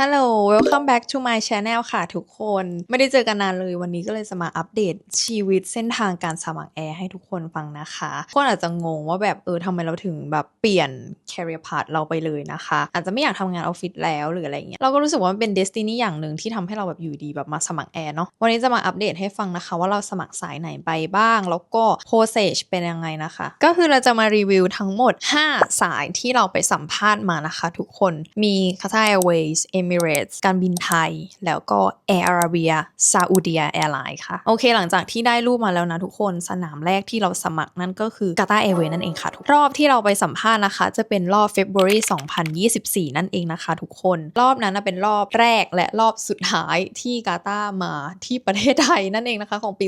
ฮัลโหล welcome back to my channel ค่ะทุกคน ไม่ได้เจอกันนานเลยวันนี้ก็เลยจะมาอัปเดตชีวิตเส้นทางการสมัครแอร์ให้ทุกคนฟังนะคะคนอาจจะงงว่าแบบเออทำไมเราถึงแบบเปลี่ยน career path เราไปเลยนะคะ อาจจะไม่อยากทำงานออฟฟิศแล้วหรืออะไรเงี้ยเราก็รู้สึกว่ามันเป็น destiny อย่างหนึ่งที่ทำให้เราแบบอยู่ดีแบบมาสมัครแอร์เนาะวันนี้จะมาอัปเดตให้ฟังนะคะ ว่าเราสมัครสายไหนไปบ้าง แล้วก็ process เป็นยังไงนะคะ ก็คือเราจะมารีวิวทั้งหมด 5 สายที่เราไปสัมภาษณ์มานะคะ ทุกคนมี Qatar Airways m i r a t e s การบินไทย แล้วก็ Air Arabia Saudi Airlines ค่ะ โอเค หลังจากที่ได้รูปมาแล้วนะทุกคนสนามแรกที่เราสมัครนั่นก็คือ Qatar Airways นั่นเองค่ะทุกรอบที่เราไปสัมภาษณ์นะคะ จะเป็นรอบ February 2024 นั่นเองนะคะ ทุกคน รอบนั้นเป็นรอบแรกและรอบสุดท้ายที่กาตาร์มาที่ประเทศไทยนั่นเองนะคะ ของปี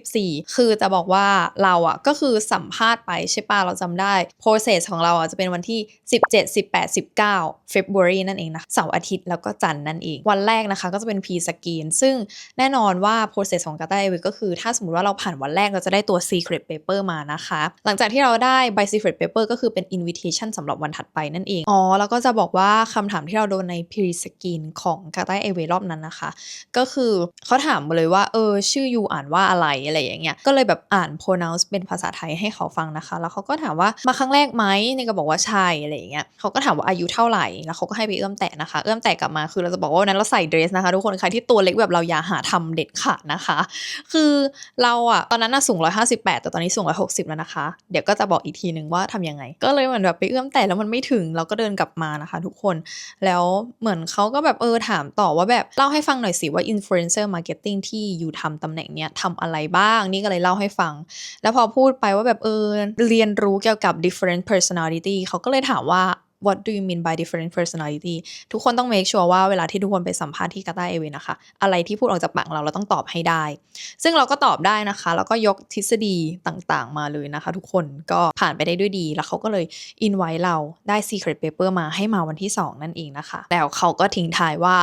2024 คือจะบอกว่าเราอะก็คือสัมภาษณ์ไปใช่ปะเราจำได้ process ของเราอะจะเป็นวันที่ 17 18 19 February นั่นเองนะเสาร์อาทิตย์แล้วก็จันนั่นเอง วันแรกนะคะก็จะเป็น P screen ซึ่งแน่นอนว่า process ของ Qatar Airways ก็คือถ้าสมมติว่าเราผ่านวันแรกเราจะได้ตัว secret paper มานะคะ หลังจากที่เราได้ใบ secret paper ก็คือเป็น invitation สำหรับวันถัดไปนั่นเอง อ๋อ แล้วก็จะบอกว่าคำถามที่เราโดนใน P screen ของ Qatar Airways รอบนั้นนะคะ ก็คือเขาถามมาเลยว่าเออชื่อยูอ่านว่าอะไรอะไรอย่างเงี้ยก็เลยแบบอ่าน pronounce เป็นภาษาไทยให้เขาฟังนะคะ แล้วเขาก็ถามว่ามาครั้งแรกไหมนี่ก็บอกว่าใช่อะไรอย่างเงี้ยเขาก็ถามว่าอายุเท่าไหร่แล้วเขาก็ให้ไปเอื้อมแตะนะคะ เอื้อมแตะกลับมาคือเราจะบอกว่าวันนั้นเราใส่เดรสนะคะ ทุกคนใครที่ตัวเล็กแบบเราอย่าหาทำเด็ดขาดนะคะ คือเราอะตอนนั้นน่ะสูง 158 แต่ตอนนี้สูง 160 แล้วนะคะ เดี๋ยวก็จะบอกอีกทีหนึ่งว่าทำยังไง ก็เลยเหมือนแบบไปเอื้อมแตะแล้วมันไม่ถึงเราก็เดินกลับมานะคะ ทุกคนแล้วเหมือนเขาก็แบบเออถามต่อว่าแบบเล่าให้ฟังหน่อยสิว่า influencer marketing ที่อยู่ทำตำแหน่งเนี้ยทำอะไรบ้างนี่ก็เลยเล่าให้ฟัง แล้วพอพูดไปว่าแบบเออเรียนรู้เกี่ยวกับ different personality เขาก็เลยถามว่า what do you mean by different personality ทุกคนต้อง make sure ว่าเวลาที่ทุกคนไปสัมภาษณ์ที่กาตาเอเวนะคะ อะไรที่พูดออกจากปากเราเราต้องตอบให้ได้ ซึ่งเราก็ตอบได้นะคะ แล้วก็ยกทฤษฎีต่างๆ มาเลยนะคะ ทุกคนก็ผ่านไปได้ด้วยดี แล้วเขาก็เลย invite เราได้ secret paper มาให้มาวันที่ 2 นั่นเองนะคะ แล้วเขาก็ทิ้งท้ายว่า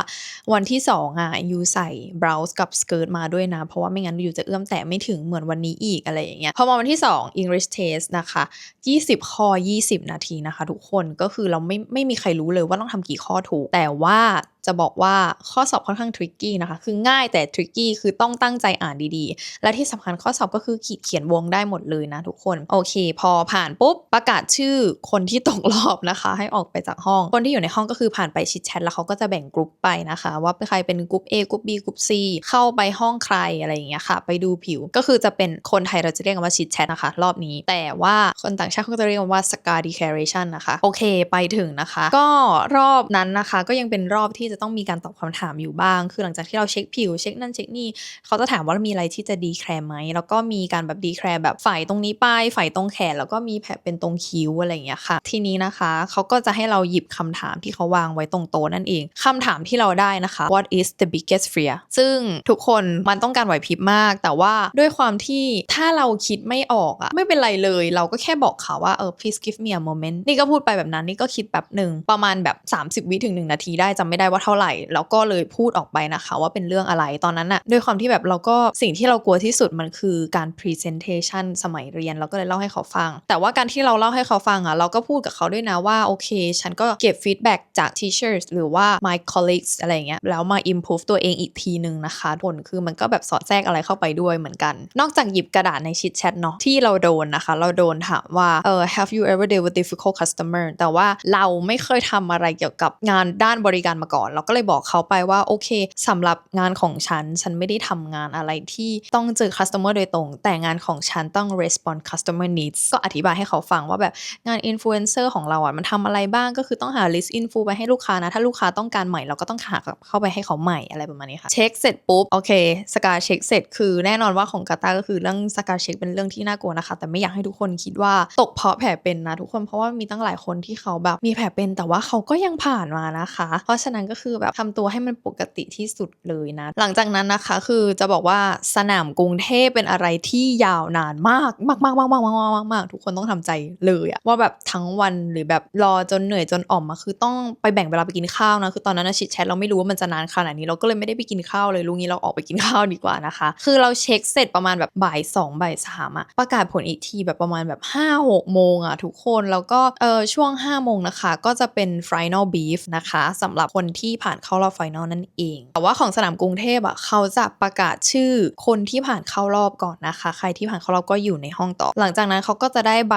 วันที่ 2อะยูใส่ blouse กับ skirt มาด้วยนะ เพราะว่าไม่งั้นยูจะเอื้อมแตะไม่ถึงเหมือนวันนี้อีกอะไรอย่างเงี้ยพอมาวันที่ 2 English test นะคะ 20 ข้อ 20 นาทีนะคะ ทุกคนก็คือเราไม่ไม่มีใครรู้เลยว่าต้องทำกี่ข้อถูก แต่ว่าจะบอกว่าข้อสอบค่อนข้างทริกกี้นะคะ คือง่ายแต่ทริกกี้คือต้องตั้งใจอ่านดีๆ และที่สำคัญข้อสอบก็คือขีดเขียนวงได้หมดเลยนะทุกคน โอเค พอผ่านปุ๊บประกาศชื่อคนที่ตกรอบนะคะ ให้ออกไปจากห้อง คนที่อยู่ในห้องก็คือผ่านไปชิดแชทแล้วเขาก็จะแบ่งกลุ่มไปนะคะ ว่าใครเป็นกลุ่ม A กลุ่ม B กลุ่ม C เข้าไปห้องใครอะไรอย่างเงี้ยค่ะ ไปดูผิวก็คือจะเป็นคนไทยเราจะเรียกว่าชิดแชทนะคะ รอบนี้ แต่ว่าคนต่างชาติเขาจะเรียกว่า scar declaration นะคะ โอเค ไปถึงนะคะ ก็รอบนั้นนะคะก็ยังเป็นรอบที่จะต้องมีการตอบคำถามอยู่บ้าง คือหลังจากที่เราเช็คผิว เช็คนั่นเช็คนี่เขาจะถามว่ามีอะไรที่จะดีแคร์ไหมแล้วก็มีการแบบดีแคร์แบบฝ่ายตรงนี้ป้ายฝ่ายตรงแขน แล้วก็มีแผลเป็นตรงคิ้วอะไรอย่างเงี้ยค่ะ ทีนี้นะคะเขาก็จะให้เราหยิบคำถามที่เขาวางไว้ตรงโต๊ะนั่นเองคำถามที่เราได้นะคะ what is the biggest fear ซึ่งทุกคนมันต้องการไหวพริบมาก แต่ว่าด้วยความที่ถ้าเราคิดไม่ออกอะไม่เป็นไรเลย เราก็แค่บอกเขาว่าเออ please give me a moment นี่ก็พูดไปแบบนั้นนี่ก็คิดแบบหนึ่งประมาณแบบ 30 วิถึง 1 นาทีได้จำไม่ได้ว่าเท่าไหร่ แล้วก็เลยพูดออกไปนะคะ ว่าเป็นเรื่องอะไรตอนนั้นอะด้วยความที่แบบเราก็สิ่งที่เรากลัวที่สุดมันคือการ presentation สมัยเรียนเราก็เลยเล่าให้เขาฟัง แต่ว่าการที่เราเล่าให้เขาฟังอะเราก็พูดกับเขาด้วยนะว่าโอเค ฉันก็เก็บ feedback จาก teachers หรือว่า my colleagues อะไรเงี้ยแล้วมา improve ตัวเองอีกทีหนึ่งนะคะผลคือมันก็แบบสอดแทรกอะไรเข้าไปด้วยเหมือนกัน นอกจากหยิบกระดาษในชิดแชทเนาะที่เราโดนนะคะ เราโดนถามว่าเออ have you ever dealt with difficult customer แต่ว่าเราไม่เคยทำอะไรเกี่ยวกับงานด้านบริการมาก่อนเราก็เลยบอกเขาไปว่าโอเคสำหรับงานของฉัน ฉันไม่ได้ทำงานอะไรที่ต้องเจอ customer โดยตรง แต่งานของฉันต้อง respond customer needs ก็อธิบายให้เขาฟังว่าแบบงาน influencer ของเราอะมันทำอะไรบ้างก็คือต้องหา list info ไปให้ลูกค้านะ ถ้าลูกค้าต้องการใหม่เราก็ต้องหาเข้าไปให้เขาใหม่อะไรประมาณนี้ค่ะเช็คเสร็จปุ๊บโอเคสกาเช็คเสร็จคือแน่นอนว่าของกาตาก็คือเรื่องสกาเช็คเป็นเรื่องที่น่ากลัวนะคะ แต่ไม่อยากให้ทุกคนคิดว่าตกเพราะแผลเป็นนะทุกคนเพราะว่ามีตั้งหลายคนที่เขาแบบมีแผลเป็นแต่ว่าเขาก็ยังผ่านมานะคะ เพราะฉะนั้นก็คือแบบทำตัวให้มันปกติที่สุดเลยนะ หลังจากนั้นนะคะคือจะบอกว่าสนามกรุงเทพเป็นอะไรที่ยาวนานมากมากมากมากมากมากมากมากทุกคนต้องทำใจเลยอะว่าแบบทั้งวันหรือแบบรอจนเหนื่อยจนอ่อมมาคือต้องไปแบ่งเวลาไปกินข้าวนะคือตอนนั้นนะชิดแชทเราไม่รู้ว่ามันจะนานขนาดนี้เราก็เลยไม่ได้ไปกินข้าวเลยลุงนี้เราออกไปกินข้าวดีกว่านะคะ คือเราเช็คเสร็จประมาณแบบบ่ายสองบ่ายสามอะประกาศผลอีกทีแบบประมาณแบบห้าหกโมงอะทุกคนแล้วก็เออช่วง5โมงนะคะ ก็จะเป็น final brief นะคะสำหรับคนที่ที่ผ่านเข้ารอบไฟนอลนั่นเอง แต่ว่าของสนามกรุงเทพอะเขาจะประกาศชื่อคนที่ผ่านเข้ารอบก่อนนะคะ ใครที่ผ่านเข้ารอบก็อยู่ในห้องต่อ หลังจากนั้นเขาก็จะได้ใบ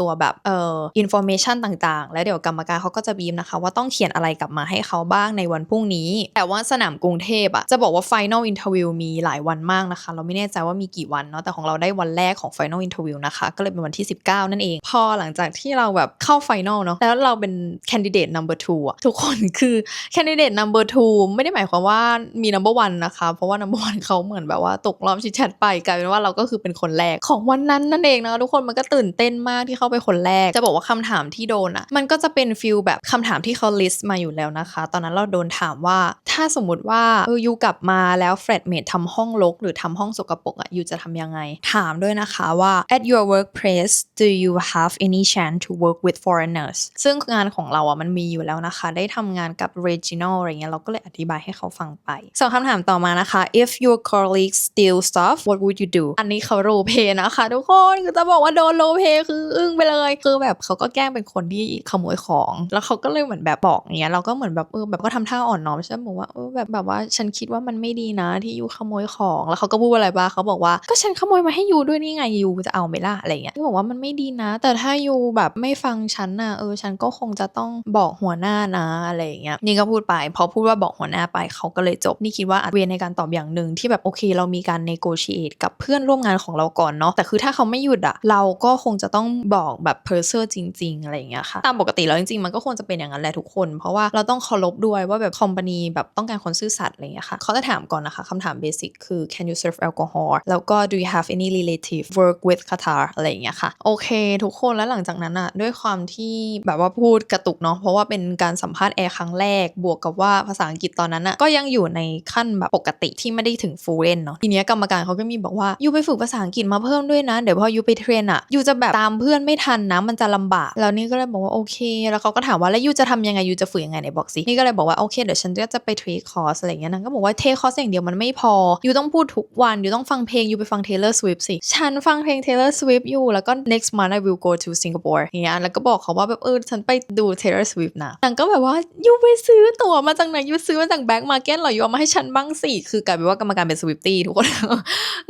ตัวแบบเอ่ออินโฟเมชันต่างๆ แล้วเดี๋ยวกรรมการเขาก็จะบีมนะคะ ว่าต้องเขียนอะไรกลับมาให้เขาบ้างในวันพรุ่งนี้ แต่ว่าสนามกรุงเทพอะจะบอกว่า Final Interview มีหลายวันมากนะคะ เราไม่แน่ใจว่ามีกี่วันเนาะแต่ของเราได้วันแรกของ Final Interview นะคะ ก็เลยเป็นวันที่ 19 นั่นเอง พอหลังจากที่เราแบบเข้า Final เนาะแล้วเราเป็น Candidate Number Two อะทุกคนคือแคนด Candidate Number Two ไม่ได้หมายความว่ามี Number One นะคะ เพราะว่า Number One เขาเหมือนแบบว่าตกรอบชิดแชทไปกลายเป็นว่าเราก็คือเป็นคนแรกของวันนั้นนั่นเองนะคะทุกคนมันก็ตื่นเต้นมากที่เข้าไปคนแรก จะบอกว่าคำถามที่โดนอะมันก็จะเป็นฟิลแบบคำถามที่เขา list มาอยู่แล้วนะคะ ตอนนั้นเราโดนถามว่าถ้าสมมติว่าเออยูกลับมาแล้วแฟลตเมททำห้องรกหรือทำห้องสกปรกอะยูจะทำยังไง ถามด้วยนะคะว่า at your workplace do you have any chance to work with foreigners ซึ่งงานของเราอะมันมีอยู่แล้วนะคะ ได้ทำงานกับ Regina regional อะไรเงี้ยเราก็เลยอธิบายให้เขาฟังไปส่วนคำถามต่อมานะคะ if your colleague steal stuff what would you do อันนี้เขาโรลเพนะคะทุกคนคือจะบอกว่าโดนโรลเพคืออึ้งไปเลย คือแบบเขาก็แกล้งเป็นคนที่ขโมยของ แล้วเขาก็เลยเหมือนแบบบอกเงี้ยเราก็เหมือนแบบเออแบบก็ทำท่าอ่อนน้อมใช่ไหมบอกว่าเออแบบแบบว่าฉันคิดว่ามันไม่ดีนะที่ยูขโมยของ แล้วเขาก็พูดอะไรบ้างเขาบอกว่าก็ฉันขโมยมาให้ยูด้วยนี่ไงยูจะเอาไหมล่ะอะไรเงี้ยก็บอกว่ามันไม่ดีนะ แต่ถ้ายูแบบไม่ฟังฉันนะเออฉันก็คงจะต้องบอกหัวหน้านะอะไรเงี้ยนี่ก็พูดไปพอพูดว่าบอกหัวหน้าไปเขาก็เลยจบ นี่คิดว่าอาเวียนในการตอบอย่างหนึ่งที่แบบโอเค เรามีการ negotiate กับเพื่อนร่วมงานของเราก่อนเนาะแต่คือถ้าเขาไม่หยุดอะเราก็คงจะต้องบอกแบบ p e r s e r จริง ๆ อะไรอย่างเงี้ยค่ะ ตามปกติแล้วจริง ๆ มันก็ควรจะเป็นอย่างนั้นแหละทุกคน เพราะว่าเราต้องเคารพด้วยว่าแบบคอมพานีแบบต้องการคนซื่อสัตย์อะไรอย่างเงี้ยค่ะเขาจะถามก่อนนะคะคำถามเบสิกคือ can you serve alcohol แล้วก็ do you have any relative work with Qatar อะไรอย่างเงี้ยค่ะโอเค ทุกคนแล้วหลังจากนั้นอะด้วยความที่แบบว่าพูดกระตุกเนาะเพราะว่าเป็นการสัมภาษณ์แอร์ครั้งแรกบวกกับว่าภาษาอังกฤษตอนนั้นอะก็ยังอยู่ในขั้นแบบปกติที่ไม่ได้ถึง fluent เนาะทีเนี้ยกรรมการเขาก็มีบอกว่ายูไปฝึกภาษาอังกฤษมาเพิ่มด้วยนะเดี๋ยวพอยูไปเทรนอะยูจะแบบตามเพื่อนไม่ทันนะมันจะลำบากแล้วนี่ก็เลยบอกว่าโอเค แล้วเขาก็ถามว่าแล้วยูจะทำยังไงยูจะฝึกยังไงไหนบอกสินี่ก็เลยบอกว่าโอเคเดี๋ยวฉันก็จะไปเทรคอร์สอะไรเงี้ยนางก็บอกว่าเทคอร์สอย่างเดียวมันไม่พอยูต้องพูดทุกวันยูต้องฟังเพลงยูไปฟัง Taylor Swift สิฉันฟังเพลง Taylor Swift อยู่แล้วก็ next month I will go to Singapore เงี้ยแล้วก็บอกเขาว่าแบบเออฉันไปดู Taylor Swift นะนางก็แบบว่ายูไปซื้อตวมาจากไหนยูซื้อมาจากแบ็กมาเก็ตหรอยูเอามาให้ฉันบ้างสิคือกลายเป็นว่ากรรมการเป็น Swiftie ทุกคน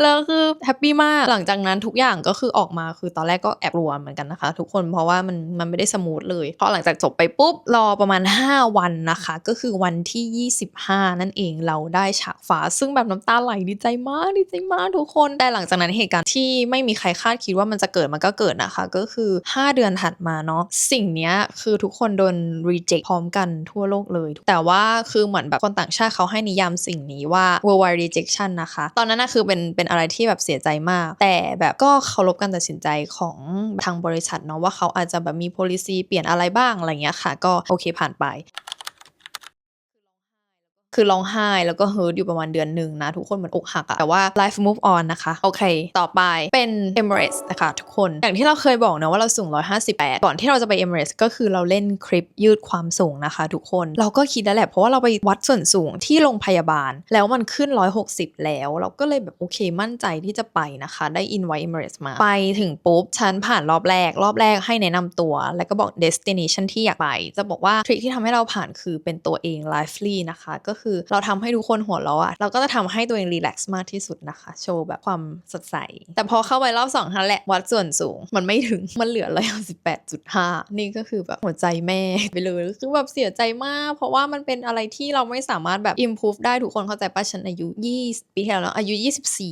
แล้วคือแฮปปี้มากหลังจากนั้นทุกอย่างก็คือออกมาคือตอนแรกก็แอบกลัวเหมือนกันนะคะ ทุกคนเพราะว่ามันมันไม่ได้สมูทเลยพราะหลังจากจบไปปุ๊บรอประมาณ 5 วันนะคะ ก็คือวันที่ 25 นั่นเองเราได้ฉากฟ้า ซึ่งแบบน้ำตาไหลดีใจมากดีใจมากทุกคนแต่หลังจากนั้นเหตุการณ์ที่ไม่มีใครคาดคิดว่ามันจะเกิดมันก็เกิดนะคะ ก็คือ 5 เดือนถัดมาเนาะสิ่งนี้คือทุกคนโดน reject พร้อมกันทั่วโลกเลยแต่ว่าคือเหมือนแบบคนต่างชาติเขาให้นิยามสิ่งนี้ว่า worldwide rejection นะคะ ตอนนั้นนะคือเป็นเป็นอะไรที่แบบเสียใจมาก แต่แบบก็เคารพการตัดสินใจของทางบริษัทเนาะว่าเขาอาจจะแบบมี policy เปลี่ยนอะไรบ้างอะไรเงี้ยค่ะ ก็โอเคผ่านไป คือร้องไห้แล้วก็เฮิร์ตอยู่ประมาณเดือนหนึ่งนะ ทุกคนเหมือนอกหักอะแต่ว่า life move on นะคะ โอเค ต่อไปเป็น Emirates นะคะทุกคน อย่างที่เราเคยบอกนะว่าเราสูง 158 ก่อนที่เราจะไป Emirates ก็คือเราเล่นคลิปยืดความสูงนะคะ ทุกคนเราก็คิดแล้วแหละ เพราะว่าเราไปวัดส่วนสูงที่โรงพยาบาล แล้วมันขึ้น 160 แล้ว เราก็เลยแบบโอเคมั่นใจที่จะไปนะคะ ได้ invite Emirates มา ไปถึงปุ๊บฉันผ่านรอบแรก รอบแรกให้แนะนำตัว แล้วก็บอก destination ที่อยากไป จะบอกว่าทริคที่ทำให้เราผ่านคือเป็นตัวเอง lively นะคะ ก็คือ เราทำให้ทุกคนหัวเราะอะเราก็จะทำให้ตัวเอง relax มากที่สุดนะคะ โชว์แบบความสดใส แต่พอเข้าไปรอบสองทันแหละวัดส่วนสูง มันไม่ถึงมันเหลือร้อยสิบแปดจุดห้านี่ก็คือแบบหัวใจแม่ไปเลยคือแบบเสียใจมาก เพราะว่ามันเป็นอะไรที่เราไม่สามารถแบบ improve ได้ทุกคนเข้าใจป่ะฉันอายุ20ปีที่แล้วอายุ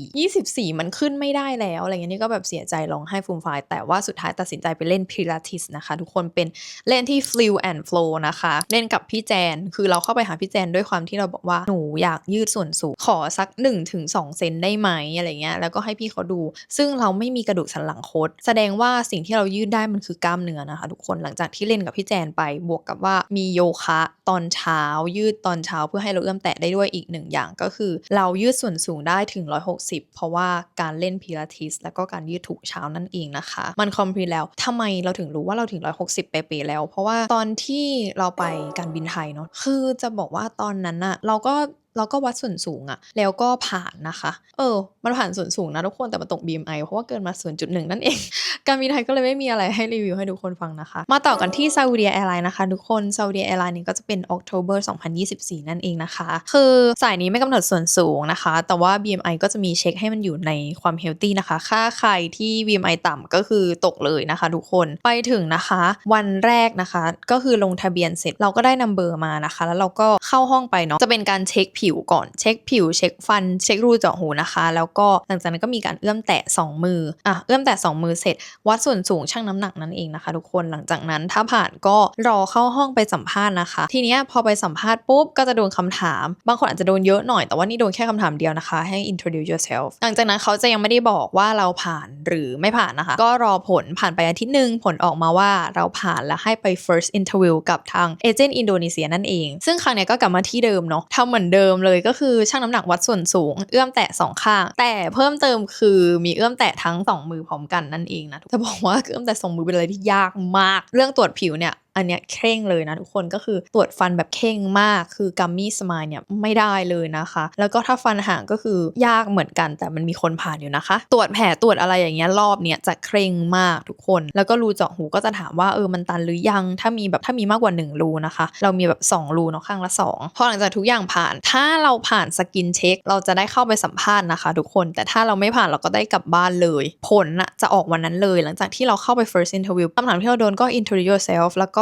24 24 มันขึ้นไม่ได้แล้วอะไรเงี้ยนี่ก็แบบเสียใจร้องไห้ฟูมฟายแต่ว่าสุดท้ายตัดสินใจไปเล่น Pilates นะคะ ทุกคนเป็นเล่นที่ Flew and Flow นะคะ เล่นกับพี่แจน คือเราเข้าไปหาพี่แจนด้วยความที่เราบอกว่าหนูอยากยืดส่วนสูงขอสัก1-2เซนได้ไหมอะไรเงี้ยแล้วก็ให้พี่เขาดู ซึ่งเราไม่มีกระดูกสันหลังคดแสดงว่าสิ่งที่เรายืดได้มันคือกล้ามเนื้อนะคะทุกคนหลังจากที่เล่นกับพี่แจนไปบวกกับว่ามีโยคะตอนเช้ายืดตอนเช้าเพื่อให้เราเอื้อมแตะได้ด้วยอีกหนึ่งอย่างก็คือ เรายืดส่วนสูงได้ถึง 160 เพราะว่าการเล่นพิลาทิส แล้วก็การยืดถูกเช้านั่นเองนะคะ มันคอมพลีแล้วทำไมเราถึงรู้ว่าเราถึง 160 เป๊ะๆแล้ว เพราะว่าตอนที่เราไปการบินไทยเนาะคือจะบอกว่าตอนนั้นอะเราก็ แล้วก็วัดส่วนสูงอะแล้วก็ผ่านนะคะ เออ มันผ่านส่วนสูงนะทุกคนแต่มันตก BMI เพราะว่าเกินมา 0.1 นั่นเอง การบินไทยก็เลยไม่มีอะไรให้รีวิวให้ทุกคนฟังนะคะ มาต่อกันที่ซาอุดีแอร์ไลน์นะคะทุกคนซาอุดีแอร์ไลน์นี่ก็จะเป็น October 2024 นั่นเองนะคะ คือสายนี้ไม่กำหนดส่วนสูงนะคะ แต่ว่า BMI ก็จะมีเช็คให้มันอยู่ในความเฮลตี้นะคะ ค่าใครที่ BMI ต่ำก็คือตกเลยนะคะ ทุกคนไปถึงนะคะ วันแรกนะคะ ก็คือลงทะเบียนเสร็จเราก็ได้นัมเบอร์มานะคะ แล้วเราก็เข้าห้องไปเนาะจะเป็นการเช็คผิวก่อนเช็คผิว เช็คฟัน เช็ครูเจาะหูนะคะ แล้วก็หลังจากนั้นก็มีการเอื้อมแตะ 2 มืออะเอื้อมแตะ 2 มือเสร็จ วัดส่วนสูงชั่งน้ำหนักนั่นเองนะคะ ทุกคนหลังจากนั้นถ้าผ่านก็รอเข้าห้องไปสัมภาษณ์นะคะ ทีเนี้ยพอไปสัมภาษณ์ปุ๊บก็จะโดนคำถาม บางคนอาจจะโดนเยอะหน่อยแต่ว่านี่โดนแค่คำถามเดียวนะคะ ให้ introduce yourself หลังจากนั้นเขาจะยังไม่ได้บอกว่าเราผ่านหรือไม่ผ่านนะคะ ก็รอผลผ่านไปอาทิตย์หนึ่งผลออกมาว่าเราผ่านแล้วให้ไป first interview กับทางเอเจนต์อินโดนีเซียนั่นเอง ซึ่งครั้งเนี้ยก็กลับมาที่เดิมเนาะทำเหมือนเดิมเลยก็คือชั่งน้ำหนักวัดส่วนสูง เอื้อมแตะสองข้าง แต่เพิ่มเติมคือมีเอื้อมแตะทั้งสองมือพร้อมกันนั่นเองนะจะบอกว่าเอื้อมแตะสองมือเป็นอะไรที่ยากมาก เรื่องตรวจผิวเนี่ย อันเนี้ยเคร่งเลยนะทุกคนก็คือตรวจฟันแบบเข่งมากคือกัมมี่สมายเนี่ยไม่ได้เลยนะคะ แล้วก็ถ้าฟันห่างก็คือยากเหมือนกันแต่มันมีคนผ่านอยู่นะคะ ตรวจแผลตรวจอะไรอย่างเงี้ยรอบเนี้ยจะเคร่งมากทุกคน แล้วก็รูเจาะหูก็จะถามว่าเออมันตันหรือยังถ้ามีแบบถ้ามีมากกว่า 1 รูนะคะ เรามีแบบ 2 รูเนาะข้างละ2พอหลังจากทุกอย่างผ่าน ถ้าเราผ่านสกินเช็ค เราจะได้เข้าไปสัมภาษณ์นะคะ ทุกคนแต่ถ้าเราไม่ผ่านเราก็ได้กลับบ้านเลย ผลน่ะจะออกวันนั้นเลย หลังจากที่เราเข้าไป first interview คำถามที่เราโดนก็ introduce yourself แล้วก็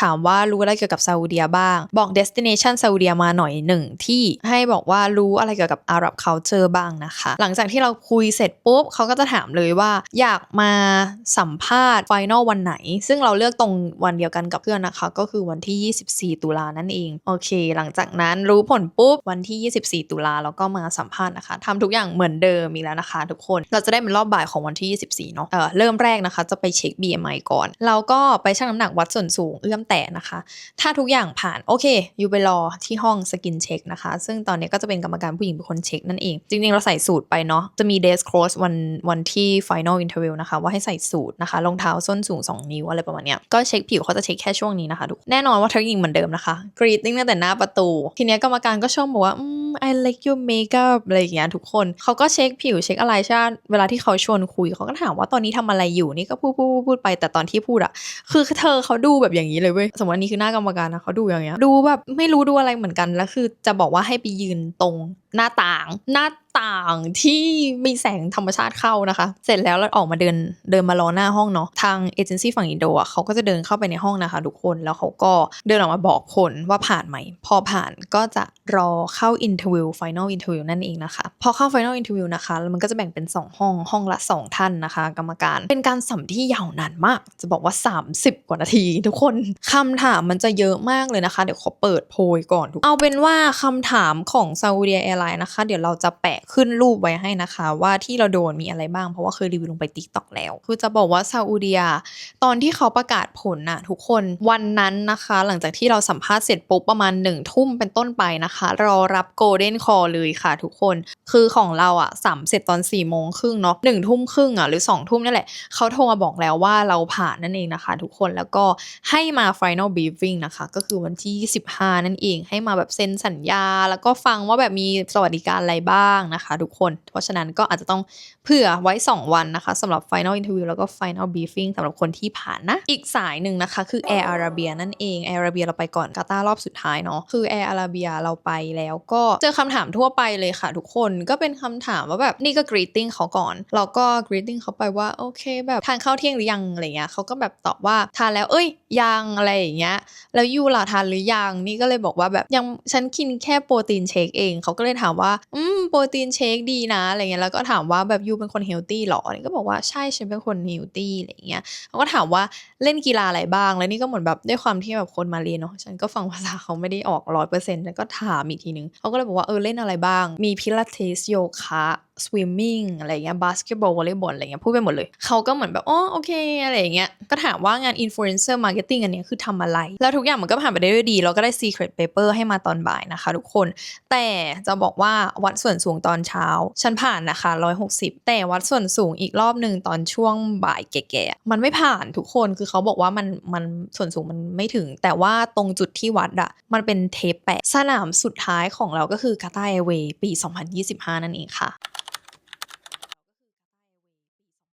ถามว่ารู้อะไรเกี่ยวกับซาอุดิอาบ้าง บอก destination ซาอุดิอามาหน่อยหนึ่งที่ให้บอกว่ารู้อะไรเกี่ยวกับอาหรับ culture บ้างนะคะ หลังจากที่เราคุยเสร็จปุ๊บเขาก็จะถามเลยว่าอยากมาสัมภาษณ์ final วันไหน ซึ่งเราเลือกตรงวันเดียวกันกับเพื่อนนะคะ ก็คือวันที่ 24 ตุลานั่นเอง โอเค หลังจากนั้นรู้ผลปุ๊บวันที่ 24 ตุลาแล้วก็มาสัมภาษณ์นะคะทำทุกอย่างเหมือนเดิมมีแล้วนะคะ ทุกคนเราจะได้เป็นรอบบ่ายของวันที่ 24 เนาะเออเริ่มแรกนะคะ จะไปเช็ค BMI ก่อน เราก็ไปชั่งน้ำหนักวัดส่วนสูงเอื้อมแตะนะคะ ถ้าทุกอย่างผ่านโอเค อยู่ไปรอที่ห้องสกินเช็คนะคะ ซึ่งตอนนี้ก็จะเป็นกรรมการผู้หญิงเป็นคนเช็คนั่นเอง จริงๆ เราใส่สูตรไปเนาะจะมี desk close วันวันที่ final interview นะคะ ว่าให้ใส่สูตรนะคะรองเท้าส้นสูง 2 นิ้วอะไรประมาณเนี้ยก็เช็คผิวเขาจะเช็คแค่ช่วงนี้นะคะทุกแน่นอนว่าเทคนิคเหมือนเดิมนะคะ greeting ตั้งแต่หน้าประตู ทีเนี้ยกรรมการก็ชอบบอกว่าอืม I like your makeup อะไรอย่างเงี้ยทุกคนเขาก็เช็คผิวเช็คอะไรใช่ไหมเวลาที่เขาชวนคุยเขาก็ถามว่าตอนนี้ทำอะไรอยู่นี่ก็พูดพูดพูดพูดไปแต่ตอนที่พูดอะคือเธอเขาดูแบบอย่างนี้เลยเว้ยสมมติวันนี้คือหน้ากรรมการนะเขาดูอย่างเงี้ยดูแบบไม่รู้ดูอะไรเหมือนกันแล้วคือจะบอกว่าให้ไปยืนตรงหน้าต่างหน้า ต่างที่มีแสงธรรมชาติเข้านะคะ เสร็จแล้วเราออกมาเดินเดินมารอหน้าห้องเนาะทางเอเจนซี่ฝั่งอินโดอะเขาก็จะเดินเข้าไปในห้องนะคะทุกคนแล้วเขาก็เดินออกมาบอกผลว่าผ่านไหม พอผ่านก็จะรอเข้าอินเทอร์วิวฟิแนลอินเทอร์วิวนั่นเองนะคะ พอเข้าฟิแนลอินเทอร์วิวนะคะแล้วมันก็จะแบ่งเป็น 2 ห้องห้องละ 2 ท่านนะคะ กรรมการเป็นการสัมที่ยาวนานมาก จะบอกว่า 30 กว่านาที ทุกคนคำถามมันจะเยอะมากเลยนะคะ เดี๋ยวขอเปิดโพยก่อนทุกเอาเป็นว่าคำถามของซาอุดิอาแอร์ไลน์นะคะ เดี๋ยวเราจะแปะขึ้นรูปไว้ให้นะคะ ว่าที่เราโดนมีอะไรบ้างเพราะว่าเคยรีวิวลงไปติ๊กต็อกแล้ว คือจะบอกว่าซาอุดิอาตอนที่เขาประกาศผลน่ะทุกคนวันนั้นนะคะ หลังจากที่เราสัมภาษณ์เสร็จปุ๊บประมาณ1นึ่ทุ่มเป็นต้นไปนะคะ รอรับโกลเด้นคอเลยค่ะทุกคน คือของเราอะสัมเสร็จตอน4ี่โมงครึ่งเนาะหนึ่งทุ่มครึ่งอะหรือ2องทุ่มนี่แหละเขาโทรมาบอกแล้วว่าเราผ่านนั่นเองนะคะ ทุกคนแล้วก็ให้มา final briefing นะคะ ก็คือวันที่15นั่นเองให้มาแบบเซ็นสัญญา แล้วก็ฟังว่าแบบมีสวัสดิการอะไรบ้างนะคะทุกคน เพราะฉะนั้นก็อาจจะต้องเผื่อไว้ 2 วันนะคะสำหรับ final interview แล้วก็ final briefing สำหรับคนที่ผ่านนะ อีกสายหนึ่งนะคะคือ Air Arabia นั่นเอง Air Arabia เราไปก่อนกาตาร์รอบสุดท้ายเนาะคือ Air Arabia เราไปแล้วก็เจอคำถามทั่วไปเลยค่ะ ทุกคนก็เป็นคำถามว่าแบบนี่ก็ greeting เขาก่อนเราก็ greeting เขาไปว่าโอเค แบบทานข้าวเที่ยงหรือยังอะไรเงี้ยเขาก็แบบตอบว่าทานแล้วเอ้ยยังอะไรอย่างเงี้ยแล้วยูล่ะทานหรือยังนี่ก็เลยบอกว่าแบบยังฉันกินแค่โปรตีนเชคเองเขาก็เลยถามว่าอืมโปรตีนเชคดีนะอะไรเงี้ยแล้วก็ถามว่าแบบยูเป็นคนเฮลตี้หรอนี่ก็บอกว่าใช่ฉันเป็นคนเฮลตี้อะไรเงี้ยเขาก็ถามว่าเล่นกีฬาอะไรบ้าง แล้วนี่ก็เหมือนแบบด้วยความที่แบบคนมาเรียนเนาะฉันก็ฟังภาษาเขาไม่ได้ออกร้อยเปอร์เซ็นต์แล้วก็ถามอีกทีนึงเขาก็เลยบอกว่าเออเล่นอะไรบ้าง มีพิลาทิสโยคะ swimming อะไรเงี้ย basketball volleyball อะไรเงี้ยพูดไปหมดเลย เขาก็เหมือนแบบอ๋อโอเคอะไรเงี้ยก็ถามว่างาน influencer marketing อันเนี้ยคือทำอะไร แล้วทุกอย่างมันก็ผ่านไปได้ด้วยดี เราก็ได้ secret paper ให้มาตอนบ่ายนะคะทุกคน แต่จะบอกว่าวัดส่วนสูงตอนเช้า ฉันผ่านนะคะ 160 แต่วัดส่วนสูงอีกรอบหนึ่งตอนช่วงบ่ายแก่ๆมันไม่ผ่านทุกคนคือเขาบอกว่ามันมันส่วนสูงมันไม่ถึง แต่ว่าตรงจุดที่วัดอะมันเป็นเทปแปะสนามสุดท้ายของเราก็คือกาตาร์แอร์เวย์ปี 2025 นั่นเองค่ะ